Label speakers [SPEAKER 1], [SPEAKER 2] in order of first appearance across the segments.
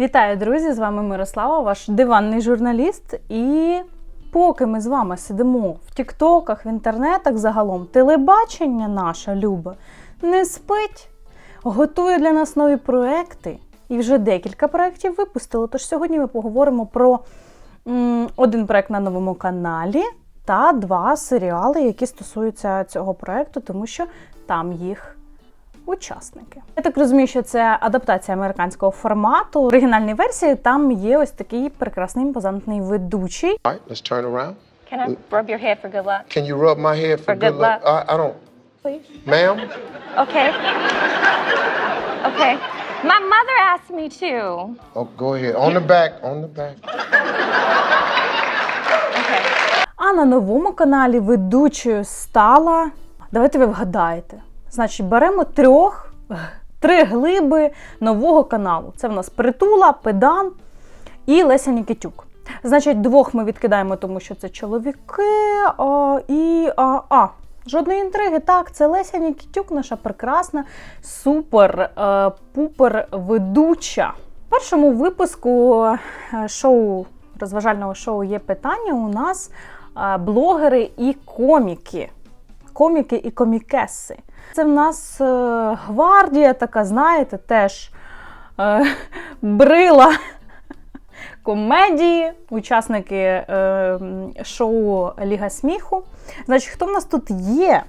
[SPEAKER 1] Вітаю, друзі! З вами Мирослава, ваш диванний журналіст. І поки ми з вами сидимо в Тіктоках, в інтернетах загалом, телебачення наша любе не спить, готує для нас нові проекти. І вже декілька проєктів випустило. Тож сьогодні ми поговоримо про один проект на новому каналі та два серіали, які стосуються цього проекту, тому що там їх учасники. Я так розумію, що це адаптація американського формату. В оригінальній версії там є ось такий прекрасний імпозантний ведучий.
[SPEAKER 2] All right, let's turn around.
[SPEAKER 3] Can I rub your head for good luck?
[SPEAKER 2] Can you rub my head for,
[SPEAKER 3] For good luck.
[SPEAKER 2] I, I don't.
[SPEAKER 3] Please.
[SPEAKER 2] Ma'am?
[SPEAKER 3] Okay. Okay. My mother asked me to.
[SPEAKER 2] Oh, go ahead. On the back, on the back.
[SPEAKER 3] Okay.
[SPEAKER 1] А на новому каналі ведучою стала. Давайте ви вгадаєте. Значить, беремо трьох, три глиби нового каналу. Це в нас притула, педан і Леся Нікітюк. Значить, двох ми відкидаємо, тому що це чоловіки. А, і а, а, жодної інтриги. Так, це Леся Нікітюк, наша прекрасна супер е, ведуча. В першому випуску е, шоу розважального шоу є питання. У нас е, блогери і коміки. Коміки і комікеси. Це в нас е, гвардія така, знаєте, теж е, брила комедії, учасники е, шоу Ліга сміху. Значить, хто в нас тут є?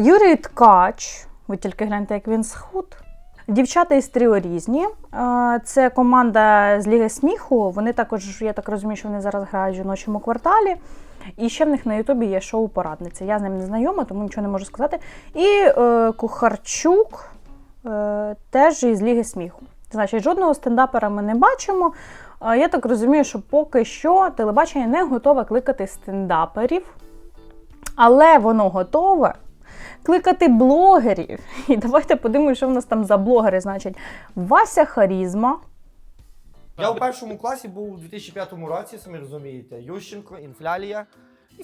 [SPEAKER 1] Юрій Ткач. Ви тільки гляньте, як він схуд. Дівчата із тріо різні. Е, Це команда з Ліги сміху. Вони також, я так розумію, що вони зараз грають в жіночому кварталі. І ще в них на Ютубі є шоу Порадниця. Я з ним не знайома, тому нічого не можу сказати. І е, Кухарчук е, теж із Ліги сміху. Значить, жодного стендапера ми не бачимо. Я так розумію, що поки що телебачення не готове кликати стендаперів, але воно готове кликати блогерів. І давайте подивимося, що в нас там за блогери. Значить, Вася Харізма.
[SPEAKER 4] Я у першому класі був у 2005 році, самі розумієте. Ющенко, інфлялія.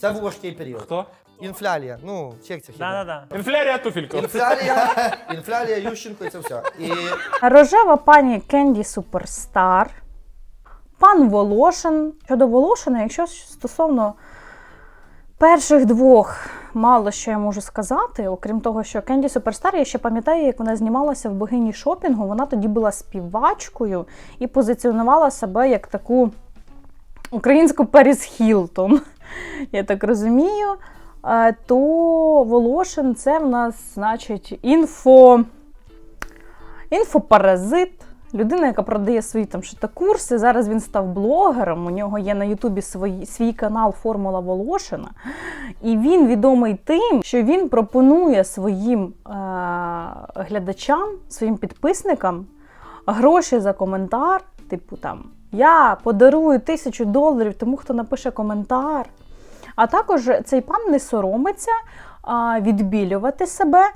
[SPEAKER 4] Це був важкий період.
[SPEAKER 5] Хто?
[SPEAKER 4] Інфлялія. Ну, чек це хіба.
[SPEAKER 5] Да-да-да. Інфлярія.
[SPEAKER 4] Інфлялія, інфлялія, Ющенко і це все. І
[SPEAKER 1] Рожева пані Кенді Суперстар, пан Волошин. Щодо Волошина, якщо стосовно перших двох, мало що я можу сказати, окрім того, що Кенді Суперстар, я ще пам'ятаю, як вона знімалася в богині шопінгу. Вона тоді була співачкою і позиціонувала себе як таку українську Періс Хілтон. Я так розумію. Е, То Волошин це в нас, значить, інфо інфопаразит, людина, яка продає свої там курси. Зараз він став блогером. У нього є на Ютубі свій, свій канал Формула Волошина. І він відомий тим, що він пропонує своїм е- глядачам, своїм підписникам гроші за коментар, типу там. Я подарую тисячу доларів тому, хто напише коментар. А також цей пан не соромиться відбілювати себе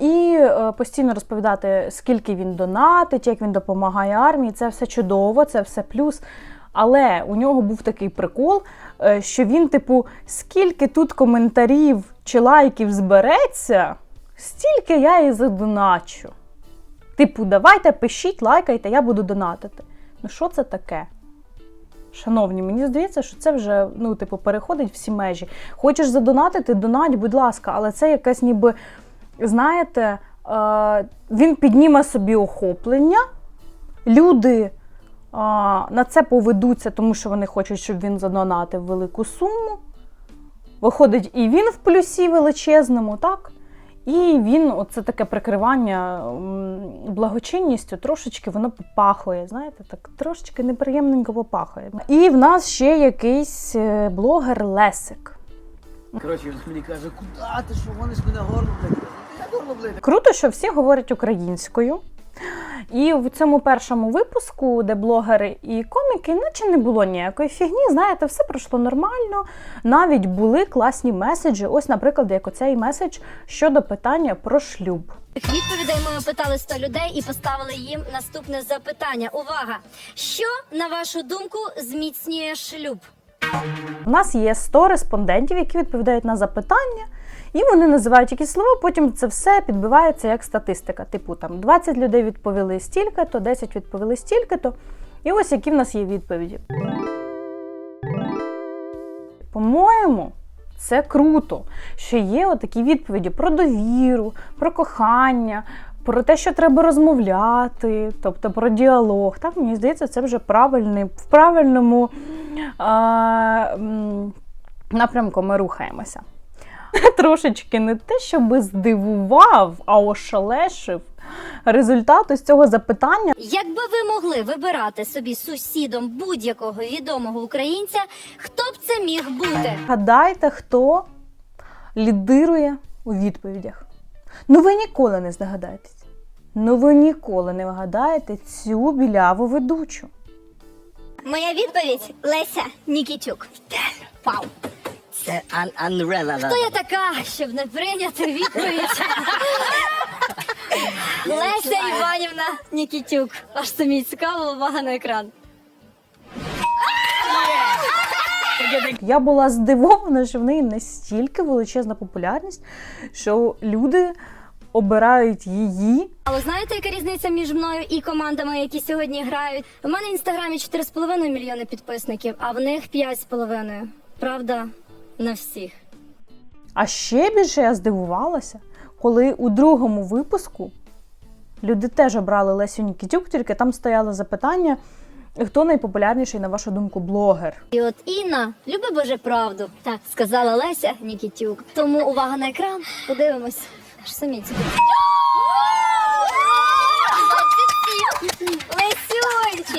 [SPEAKER 1] і е, постійно розповідати, скільки він донатить, як він допомагає армії. Це все чудово, це все плюс. Але у нього був такий прикол, е, що він, типу, скільки тут коментарів чи лайків збереться, стільки я і задоначу. Типу, давайте пишіть, лайкайте, я буду донатити. Ну що це таке? Шановні, мені здається, що це вже ну, типу, переходить всі межі. Хочеш задонатити, донать, будь ласка, але це якась ніби, знаєте, е, він підніме собі охоплення, люди е, на це поведуться, тому що вони хочуть, щоб він задонатив велику суму. Виходить, і він в плюсі величезному, так? І він, оце таке прикривання благочинністю, трошечки воно попахує, знаєте, так трошечки неприємненько попахує. І в нас ще якийсь е, блогер Лесик.
[SPEAKER 6] Коротше, він мені каже, куди ти що гониш мене горло,
[SPEAKER 1] Круто, що всі говорять українською. І в цьому першому випуску, де блогери і коміки, наче не було ніякої фігні. Знаєте, все пройшло нормально. Навіть були класні меседжі. Ось, наприклад, як оцей меседж щодо питання про шлюб.
[SPEAKER 7] Відповідей ми опитали 100 людей і поставили їм наступне запитання. Увага! Що, на вашу думку, зміцнює шлюб?
[SPEAKER 1] У нас є 100 респондентів, які відповідають на запитання. І вони називають якісь слова, потім це все підбивається як статистика. Типу там 20 людей відповіли стільки-то, 10 відповіли стільки-то. І ось які в нас є відповіді. По-моєму, це круто, що є отакі відповіді про довіру, про кохання, про те, що треба розмовляти, тобто про діалог. Так, мені здається, це вже правильний, в правильному а, напрямку ми рухаємося. Трошечки не те, щоб здивував, а ошелешив результат ось цього запитання.
[SPEAKER 7] Якби ви могли вибирати собі сусідом будь-якого відомого українця, хто б це міг бути?
[SPEAKER 1] Гадайте, хто лідирує у відповідях. Ну ви ніколи не здогадаєтесь. Ну ви ніколи не вгадаєте цю біляву ведучу.
[SPEAKER 7] Моя відповідь Леся Нікітюк. Вау!
[SPEAKER 6] Це un- unreal.
[SPEAKER 7] Хто я така, щоб не прийняти відповідь? Леся Іванівна Нікітюк. Аж самі цікаво, увага на екран.
[SPEAKER 1] Я була здивована, що в неї настільки величезна популярність, що люди обирають її.
[SPEAKER 7] А ви знаєте, яка різниця між мною і командами, які сьогодні грають? У мене в інстаграмі 4,5 мільйони підписників, а в них 5,5. Правда, на всіх.
[SPEAKER 1] А ще більше я здивувалася, коли у другому випуску люди теж обрали Лесю Нікітюк, тільки там стояло запитання, хто найпопулярніший, на вашу думку, блогер.
[SPEAKER 7] І от Інна, люби Боже правду, так сказала Леся Нікітюк. Тому увага на екран, подивимось. Аж самі ці.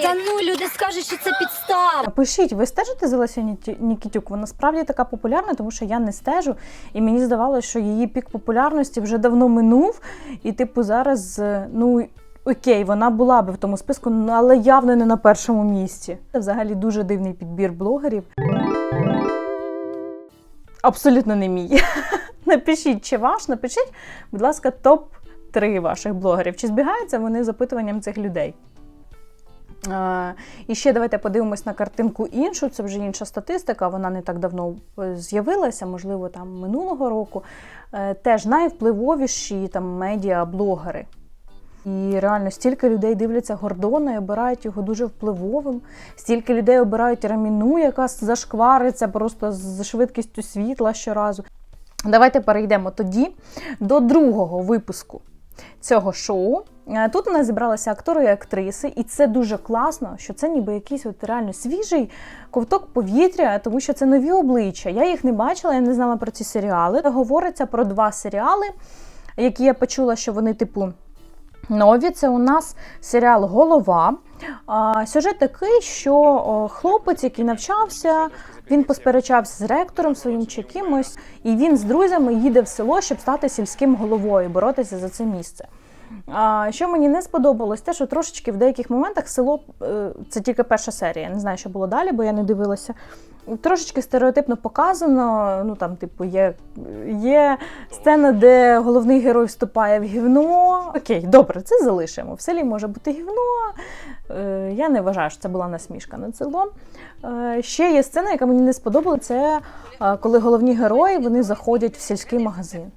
[SPEAKER 7] Та ну, люди скажуть, що це підстава.
[SPEAKER 1] Напишіть, ви стежите за Лесю Нікітюк? Вона справді така популярна, тому що я не стежу, і мені здавалося, що її пік популярності вже давно минув. І, типу, зараз, е, ну. Окей, вона була би в тому списку, але явно не на першому місці. Це взагалі дуже дивний підбір блогерів. Абсолютно не мій. Напишіть, чи ваш, напишіть, будь ласка, топ-3 ваших блогерів. Чи збігаються вони з опитуванням цих людей? Е, І ще давайте подивимось на картинку іншу. Це вже інша статистика. Вона не так давно е, з'явилася, можливо, там минулого року. Е, Теж найвпливовіші там медіа-блогери. І реально стільки людей дивляться Гордона і обирають його дуже впливовим. Стільки людей обирають Раміну, яка зашквариться просто з швидкістю світла щоразу. Давайте перейдемо тоді до другого випуску цього шоу. Е, Тут у нас зібралися актори і актриси, і це дуже класно, що це ніби якийсь от реально свіжий ковток повітря, тому що це нові обличчя. Я їх не бачила, я не знала про ці серіали. Говориться про два серіали, які я почула, що вони типу. Нові це у нас серіал Голова. Сюжет такий, що хлопець, який навчався, він посперечався з ректором своїм чи кимось, і він з друзями їде в село, щоб стати сільським головою, боротися за це місце. Що мені не сподобалось, те, що трошечки в деяких моментах село е, це тільки перша серія. Не знаю, що було далі, бо я не дивилася. Трошечки стереотипно показано. Ну там, типу, є, є сцена, де головний герой вступає в гівно. Окей, добре, це залишимо. В селі може бути гівно. Е, я не вважаю, що це була насмішка над селом. Е, ще є сцена, яка мені не сподобала. Це е, коли головні герої вони заходять в сільський магазин.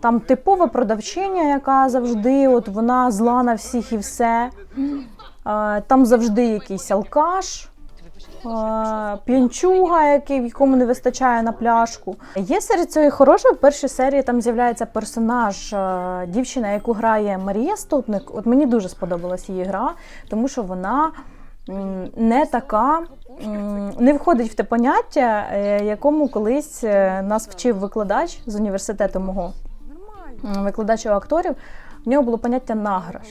[SPEAKER 1] Там типова продавчиня, яка завжди, от вона зла на всіх і все. Е, Там завжди якийсь алкаш, е, п'янчуга, який, якому не вистачає на пляшку. Є серед цієї хорошої, в першій серії там з'являється персонаж, е, дівчина, яку грає Марія Ступник. От мені дуже сподобалась її гра, тому що вона не така. Не входить в те поняття, якому колись нас вчив викладач з університету мого м, викладача акторів. В нього було поняття награш.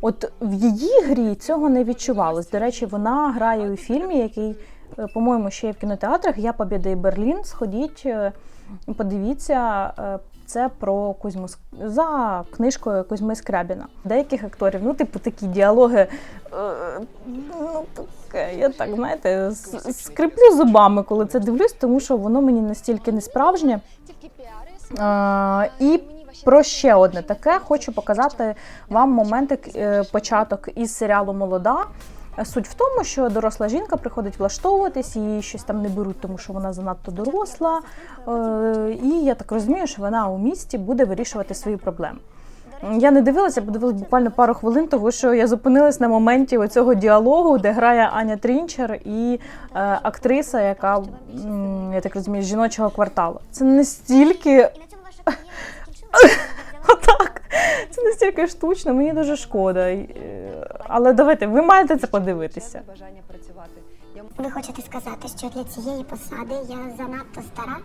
[SPEAKER 1] От в її грі цього не відчувалось. До речі, вона грає у фільмі, який, е, по-моєму, ще є в кінотеатрах. Я Побєда і Берлін. Сходіть, е, подивіться. е, Це про Кузьму за книжкою Кузьми Скрябіна. Деяких акторів, ну, типу, такі діалоги. Ну, таке, я так, знаєте, скриплю зубами, коли це дивлюсь, тому що воно мені настільки не справжнє. І про ще одне таке хочу показати вам моментик, е, початок із серіалу Молода. Суть в тому, що доросла жінка приходить влаштовуватись, її щось там не беруть, тому що вона занадто доросла. Е, І я так розумію, що вона у місті буде вирішувати свої проблеми. Я не дивилася, подивилась буквально пару хвилин, тому що я зупинилась на моменті оцього діалогу, де грає Аня Трінчер і е, актриса, яка я так розумію, з жіночого кварталу. Це настільки отак. Це настільки штучно, мені дуже шкода. Е, Але давайте, ви маєте це подивитися.
[SPEAKER 8] Ви хочете сказати, що для цієї посади я занадто стара?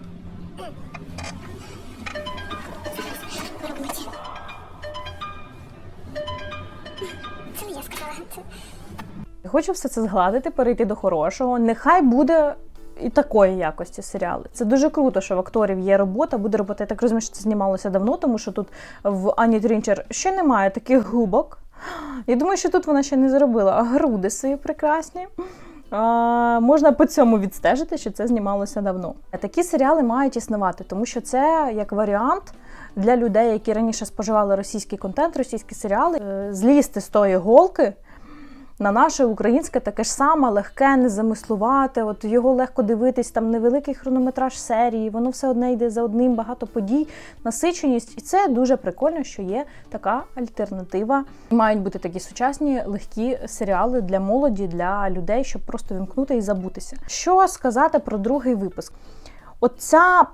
[SPEAKER 8] Це не я сказала. Це...
[SPEAKER 1] Хочу все це згладити, перейти до хорошого. Нехай буде і такої якості серіали. Це дуже круто, що в акторів є робота, буде робота. Я так розумію, що це знімалося давно, тому що тут в Ані Трінчер ще немає таких губок. Я думаю, що тут вона ще не зробила, а груди свої прекрасні. Можна по цьому відстежити, що це знімалося давно. Такі серіали мають існувати, тому що це як варіант для людей, які раніше споживали російський контент, російські серіали, е, злізти з тої голки на наше українське таке ж саме, легке, незамислувате. От його легко дивитись, там невеликий хронометраж серії, воно все одне йде за одним, багато подій, насиченість. І це дуже прикольно, що є така альтернатива. Мають бути такі сучасні легкі серіали для молоді, для людей, щоб просто вімкнути і забутися. Що сказати про другий випуск? Оця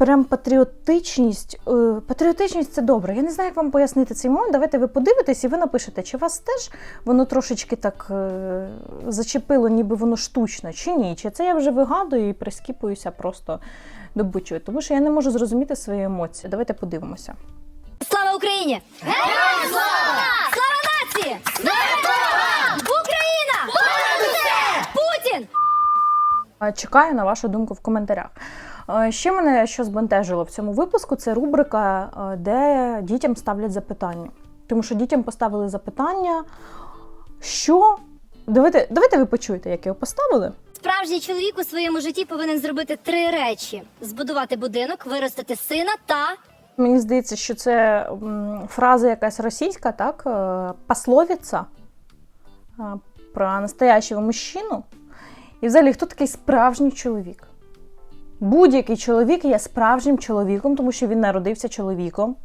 [SPEAKER 1] прям патріотичність. е, Патріотичність це добре. Я не знаю, як вам пояснити цей момент. Давайте ви подивитесь і ви напишете, чи вас теж воно трошечки так е, зачепило, ніби воно штучно, чи ні. Чи це я вже вигадую і прискіпуюся просто до бучої. Тому що я не можу зрозуміти свої емоції. Давайте подивимося.
[SPEAKER 7] Слава Україні! Героям слава! Слава нації! Україна! Путін!
[SPEAKER 1] Чекаю на вашу думку в коментарях. Е, Ще мене що збентежило в цьому випуску, це рубрика, е, де дітям ставлять запитання. Тому що дітям поставили запитання, що. Давайте, давайте ви почуєте, як його поставили.
[SPEAKER 7] Справжній чоловік у своєму житті повинен зробити три речі: збудувати будинок, виростити сина та
[SPEAKER 1] Мені здається, що це фраза якась російська, так? е, е, про настоящого мужчину. І взагалі, хто такий справжній чоловік? Будь-який чоловік є справжнім чоловіком, тому що він народився чоловіком.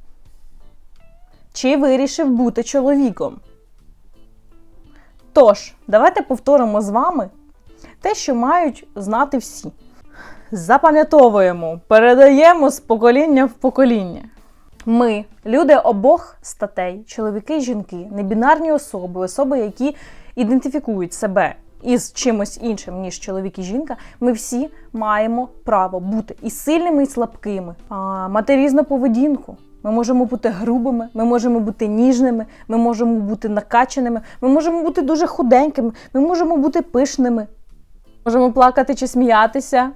[SPEAKER 1] Чи вирішив бути чоловіком? Тож, давайте повторимо з вами те, що мають знати всі. Запам'ятовуємо, передаємо з покоління в покоління. Ми, люди обох статей, чоловіки і жінки, небінарні особи, особи, які ідентифікують себе із чимось іншим, ніж чоловік і жінка, ми всі маємо право бути і сильними, і слабкими, а, мати різну поведінку. Ми можемо бути грубими, ми можемо бути ніжними, ми можемо бути накачаними, ми можемо бути дуже худенькими, ми можемо бути пишними, можемо плакати чи сміятися.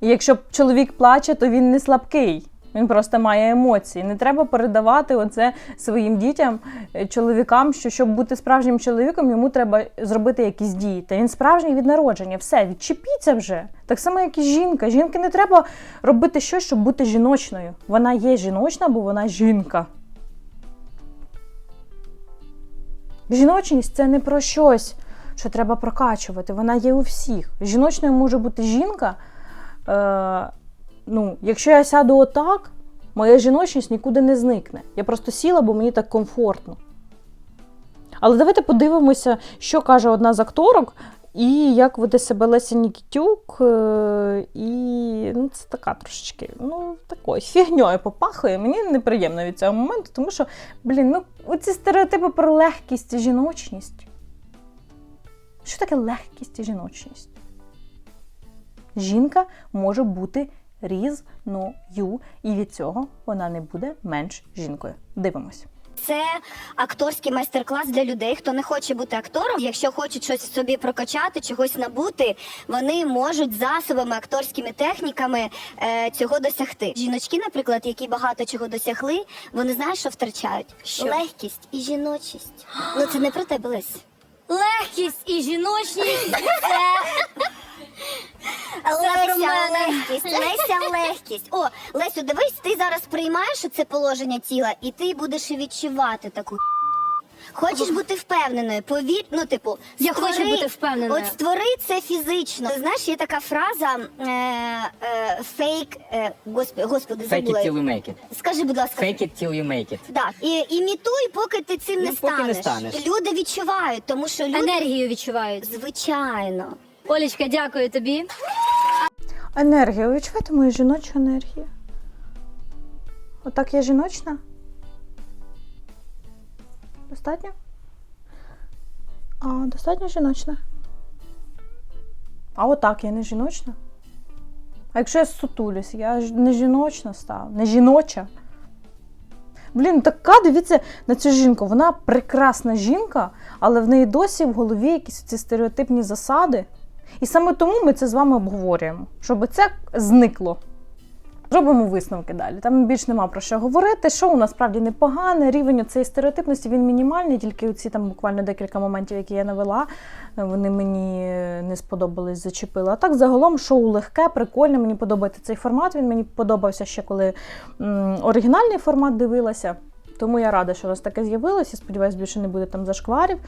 [SPEAKER 1] І якщо чоловік плаче, то він не слабкий. Він просто має емоції. Не треба передавати оце своїм дітям, е, чоловікам, що щоб бути справжнім чоловіком, йому треба зробити якісь дії. Та він справжній від народження. Все, відчепіться вже. Так само, як і жінка. Жінки не треба робити щось, щоб бути жіночною. Вона є жіночна, бо вона жінка. Жіночність це не про щось, що треба прокачувати. Вона є у всіх. Жіночною може бути жінка. Е, ну, якщо я сяду отак, моя жіночність нікуди не зникне. Я просто сіла, бо мені так комфортно. Але давайте подивимося, що каже одна з акторок, і як веде себе Леся Нікітюк. е, І ну, це така трошечки, ну, такою фігньою попахує. Мені неприємно від цього моменту, тому що, блін, ну, оці стереотипи про легкість і жіночність. Що таке легкість і жіночність? Жінка може бути різною, і від цього вона не буде менш жінкою. Дивимось.
[SPEAKER 7] Це акторський майстер-клас для людей, хто не хоче бути актором. Якщо хочуть щось собі прокачати, чогось набути, вони можуть засобами, акторськими техніками е, цього досягти. Жіночки, наприклад, які багато чого досягли, вони знають, що втрачають. Що? Легкість і жіночість. Ну це не про тебе, Лесь. Легкість і жіночність це. Леся легкість, Леся легкість. О, Лесю, дивись, ти зараз приймаєш це положення тіла, і ти будеш відчувати таку. Хочеш бути впевненою? Повір, ну типу,
[SPEAKER 5] Я
[SPEAKER 7] створи-
[SPEAKER 5] хочу бути впевненою.
[SPEAKER 7] От створи це фізично. Знаєш, є така фраза е, е, фейк. Е, господи, господи,
[SPEAKER 9] Fake it
[SPEAKER 7] забула.
[SPEAKER 9] till you make it.
[SPEAKER 7] Скажи, будь ласка,
[SPEAKER 9] Fake it till you make it.
[SPEAKER 7] Так, і імітуй, поки ти цим не
[SPEAKER 9] Ну, поки не
[SPEAKER 7] станеш.
[SPEAKER 9] станеш.
[SPEAKER 7] Люди відчувають, тому що люди
[SPEAKER 5] Енергію відчувають.
[SPEAKER 7] звичайно.
[SPEAKER 5] Олечка, дякую тобі.
[SPEAKER 1] Енергія. Ви відчуваєте мою жіночу енергію? Отак я жіночна? Достатньо? А, достатньо жіночна. А отак я не жіночна. А якщо я сутулюсь, я не жіночна стала, не жіноча. Блін, така, дивіться на цю жінку. Вона прекрасна жінка, але в неї досі в голові якісь ці стереотипні засади. І саме тому ми це з вами обговорюємо, щоб це зникло. Робимо висновки далі. Там більш нема про що говорити. Шоу насправді непогане. Рівень цієї стереотипності він мінімальний, тільки ці там буквально декілька моментів, які я навела, вони мені не сподобались, зачепили. А так, загалом, шоу легке, прикольне. Мені подобається цей формат. Він мені подобався ще коли м, оригінальний формат дивилася. Тому я рада, що у нас таке з'явилося. Сподіваюсь, більше не буде там зашкварів.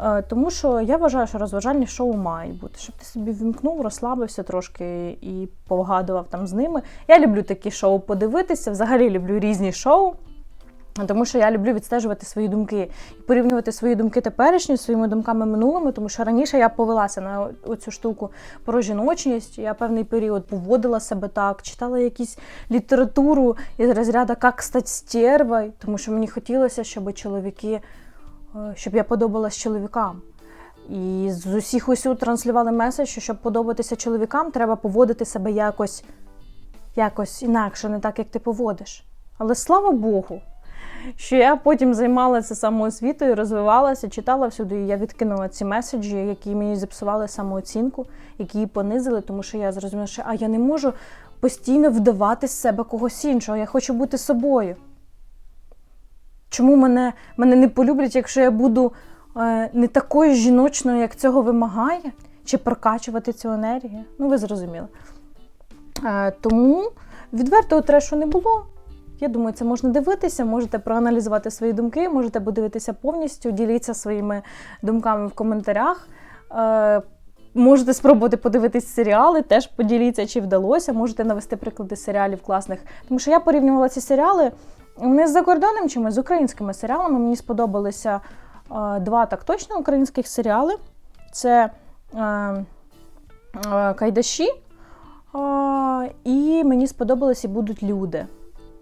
[SPEAKER 1] Е, Тому що я вважаю, що розважальні шоу мають бути, щоб ти собі вімкнув, розслабився трошки і повгадував там з ними. Я люблю такі шоу подивитися. Взагалі люблю різні шоу. Тому що я люблю відстежувати свої думки і порівнювати свої думки теперішні з своїми думками минулими, тому що раніше я повелася на цю штуку про жіночність. Я певний період поводила себе так, читала якісь літературу із розряду «Как стати стервою», тому що мені хотілося, щоб чоловіки, е, щоб я подобалась чоловікам. І з усіх усюд транслювали меседж, що щоб подобатися чоловікам, треба поводити себе якось, якось інакше, не так, як ти поводиш. Але слава Богу, що я потім займалася самоосвітою, розвивалася, читала всюди, і я відкинула ці меседжі, які мені зіпсували самооцінку, які її понизили, тому що я зрозуміла, що а я не можу постійно вдавати з себе когось іншого, я хочу бути собою. Чому мене, мене не полюблять, якщо я буду е, не такою жіночною, як цього вимагає, чи прокачувати цю енергію? Ну, ви зрозуміли. Е, тому відвертого трешу не було. Я думаю, це можна дивитися, можете проаналізувати свої думки, можете подивитися повністю, діліться своїми думками в коментарях. Е, можете спробувати подивитись серіали, теж поділіться, чи вдалося. Можете навести приклади серіалів класних. Тому що я порівнювала ці серіали не з закордонним чимось, з українськими серіалами. Мені сподобалися е, два так точно українських серіали. Це е, Кайдаші. і мені сподобались і будуть люди.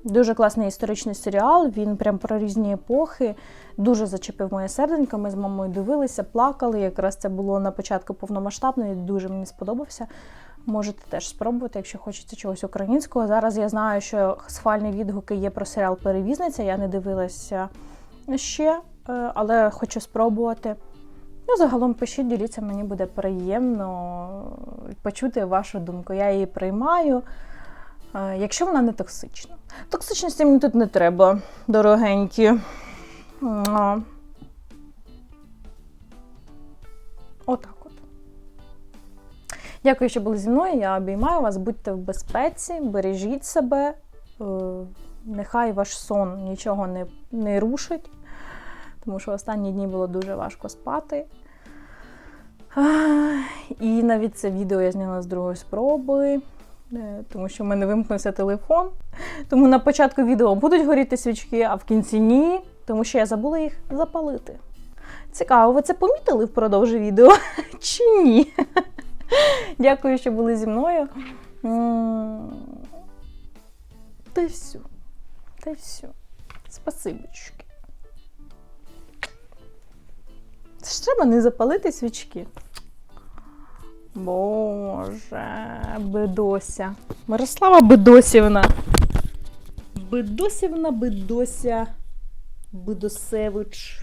[SPEAKER 1] Дуже класний історичний серіал. Він прям про різні епохи. Дуже зачепив моє серденько. Ми з мамою дивилися, плакали. Якраз це було на початку повномасштабної. Дуже мені сподобався. Можете теж спробувати, якщо хочеться чогось українського. Зараз я знаю, що схвальні відгуки є про серіал Перевізниця. Я не дивилася ще, е, але хочу спробувати. Ну, загалом пишіть, діліться, мені буде приємно почути вашу думку. Я її приймаю. Якщо вона не токсична. Токсичності мені тут не треба, дорогенькі. Отак от. Дякую, що були зі мною. Я обіймаю вас, будьте в безпеці, бережіть себе. Е, Нехай ваш сон нічого не, не рушить, тому що останні дні було дуже важко спати. І навіть це відео я зняла з другої спроби, тому що в мене вимкнувся телефон. Тому на початку відео будуть горіти свічки, а в кінці ні, тому що я забула їх запалити. Цікаво, ви це помітили впродовж відео чи ні? Дякую, що були зі мною. Та й все. Та й все. Спасибочки. Це ж треба не запалити свічки. Боже, Бедося. Мирослава Бедосівна. Бедосівна, Бедося, Бедосевич.